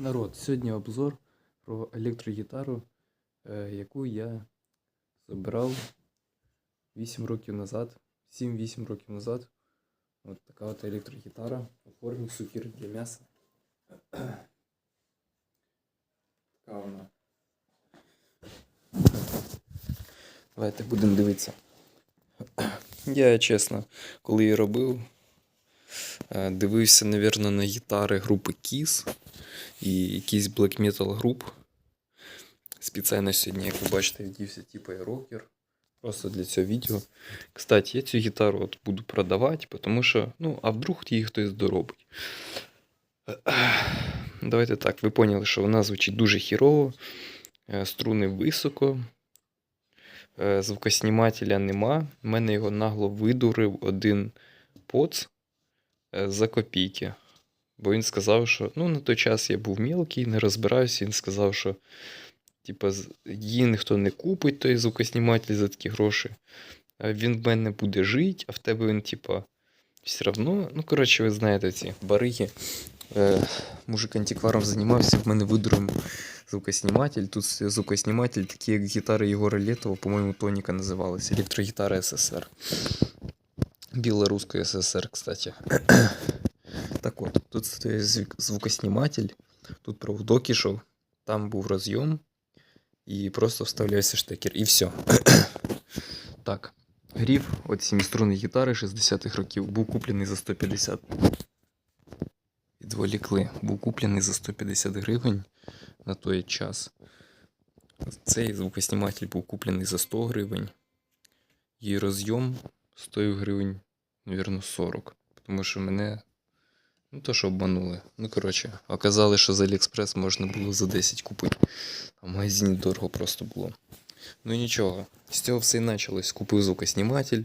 Народ, сьогодні обзор про електрогітару, е, яку я збирав 8 років назад, 7-8 років назад. От така от електрогітара у формі сукір для м'яса. Така вона. Давайте будемо дивитися. Я чесно, коли її робив, е, дивився, навірно, на гітари групи Kiss і якийсь black metal груп. Спеціально сьогодні, як ви бачите, вдівся типу я рокер. Просто для цього відео. Кстати, я цю гітару от буду продавати, тому що, ну, а вдруг її хтось доробить. Давайте так, ви поняли, що вона звучить дуже хірово, е, струни високо, е, звукоснімателя нема. У мене його нагло видурив один поц е, за копійки. Бо він сказав, що ну, на той час я був мілкий, не розбираюся. Він сказав, що типа, її ніхто не купить, той звукосніматель за такі гроші. Він в мене буде жити, а в тебе він, типа, все одно. Ну, коротше, ви знаєте ці бариги. Е, мужик антикваром займався, в мене видуром звукосніматель. Тут звукосніматель, такі як гітари Єгора Летова, по-моєму, Тоніка називалась. Електрогітара СССР. Білоруської СССР, кстати. Так от, тут стоїть звукосніматель, тут проводок ішов, там був розйом, і просто вставлявся штекер, і все. так, гріф от сіміструнної гітари 60-х років був куплений за 150. Відволікли, був куплений за 150 гривень на той час. Цей звукосніматель був куплений за 100 гривень. І розйом стоїв гривень, мабуть, 40. Тому що мене Ну, то, що обманули. Ну, коротше, оказали, що з Аліекспрес можна було за 10 купити. А в магазині дорого просто було. Ну нічого. З цього все і почалось. Купив звукосніматель,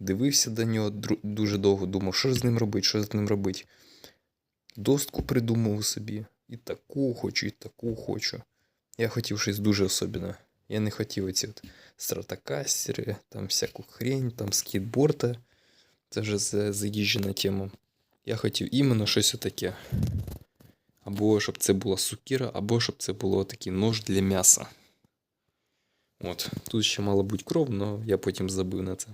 дивився до нього дуже довго, думав, що з ним робити, що з ним робити. Достку придумав собі. І таку хочу, і таку хочу. Я хотів щось дуже особливе. Я не хотів оці от стратокастери, там всяку хрень, там скейтборда. Це вже за- заїжджена тема. Я хотів іменно щось таке. Або щоб це була сукіра, або щоб це було такий нож для м'яса. От. Тут ще мала бути кров, але я потім забив на це.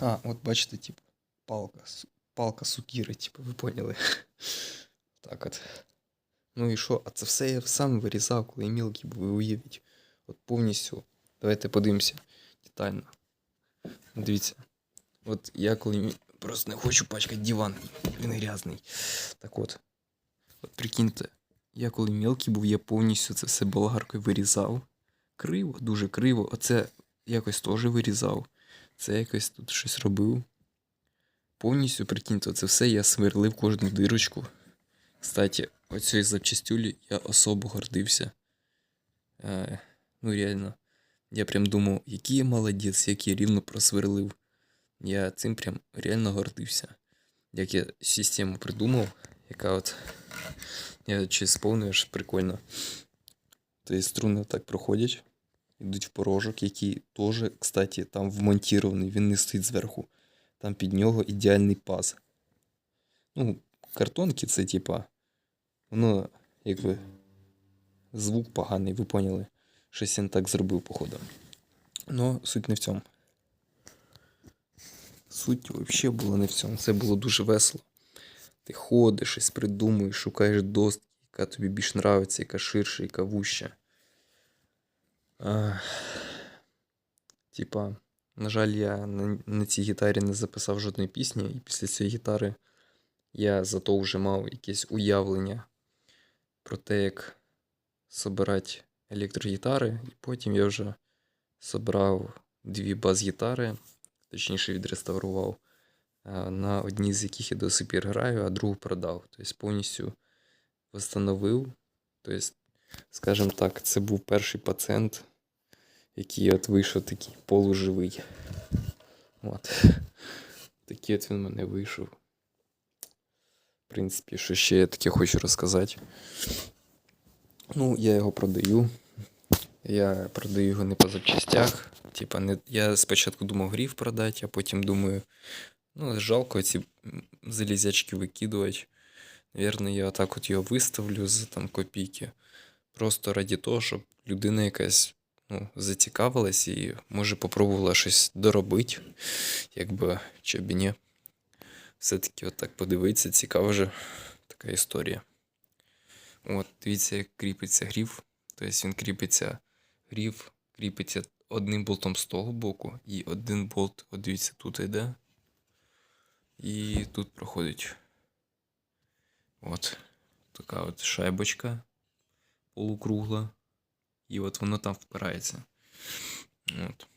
А, от бачите, типу, палка. су- Палка сукіри, типу, ви поняли. Так от. Ну і що? А це все я сам вирізав, коли я мілкий був, ви уявіть. От повністю. Давайте подивимося детально. Дивіться. От я коли мі- просто не хочу пачкати диван, він грязний. Так от. От прикиньте, я коли мелкий був, я повністю це все болгаркою вирізав. Криво, дуже криво. Оце якось теж вирізав. Це якось тут щось робив. Повністю, прикиньте, це все я сверлив кожну дирочку. Кстати, оцією запчастюлі я особо гордився. Е, ну, реально. Я прям думав, який я молодець, як я рівно просверлив. Я цим прям реально гордився. Як я систему придумав, яка от. Я чи сповнюю, аж прикольно. Тобто струни так проходять, йдуть в порожок, який теж, кстати, там вмонтірований, він не стоїть зверху. Там під нього ідеальний паз. Ну, картонки це типа. Воно, якби. Звук поганий, ви поняли. Щось він так зробив, походу. Но суть не в цьому. Суть взагалі була не в цьому. Це було дуже весело. Ти ходиш, щось придумуєш, шукаєш достки, яка тобі більш нравиться, яка ширша, яка вуща. Типа, на жаль, я на, на цій гітарі не записав жодної пісні, і після цієї гітари я зато вже мав якесь уявлення про те, як собирати електрогітари, і потім я вже собрав дві бас-гітари, точніше відреставрував, е, на одній з яких я до сих пір граю, а другу продав. Тобто повністю встановив. Тобто, скажімо так, це був перший пацієнт, який от вийшов такий полуживий. От. Такий от він в мене вийшов. В принципі, що ще я таке хочу розказати. Ну, я його продаю. Я продаю його не по запчастях. Типа, не... я спочатку думав гріф продати, а потім думаю, ну, жалко ці залізячки викидувати. Наверное, я так от його виставлю за там копійки. Просто раді того, щоб людина якась ну, зацікавилась і може попробувала щось доробити, якби чи б ні. Все-таки отак подивитися, цікава вже така історія. От, дивіться, як кріпиться гріф. Тобто він кріпиться, гріф кріпиться одним болтом з того боку, і один болт, от дивіться, тут йде. І тут проходить. От. Така от шайбочка полукругла. І от воно там впирається. От.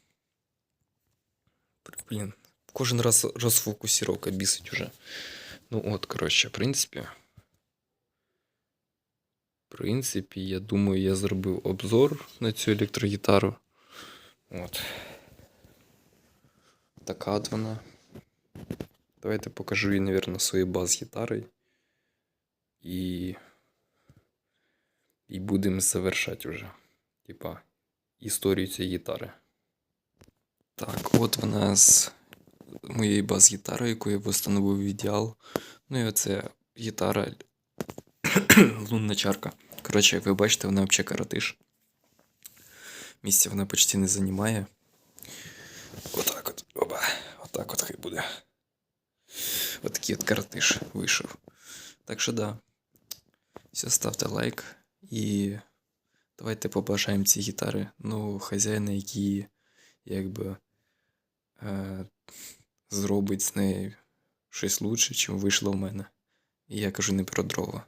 Блін, кожен раз розфокусіровка бісить уже. Ну от, коротше, в принципі. В принципі, я думаю, я зробив обзор на цю електрогітару. От. Така от вона. Давайте покажу їй, мабуть, свої бас-гітари. І. І будемо завершати вже. Типа, історію цієї гітари. Так, от вона з моєї бас-гітари, яку я встановив в ідеал. Ну і оце гітара лунна чарка. Коротше, як ви бачите, вона взагалі каратиш. Місця вона почти не займає. Отак от. Оба. Отак от хай буде. Отакий от каратиш вийшов. Так що да. Все, ставте лайк і давайте побажаємо ці гітари. Ну, хазяїна, який якби е, зробить з нею щось лучше, чим вийшло в мене. І я кажу не про дрова.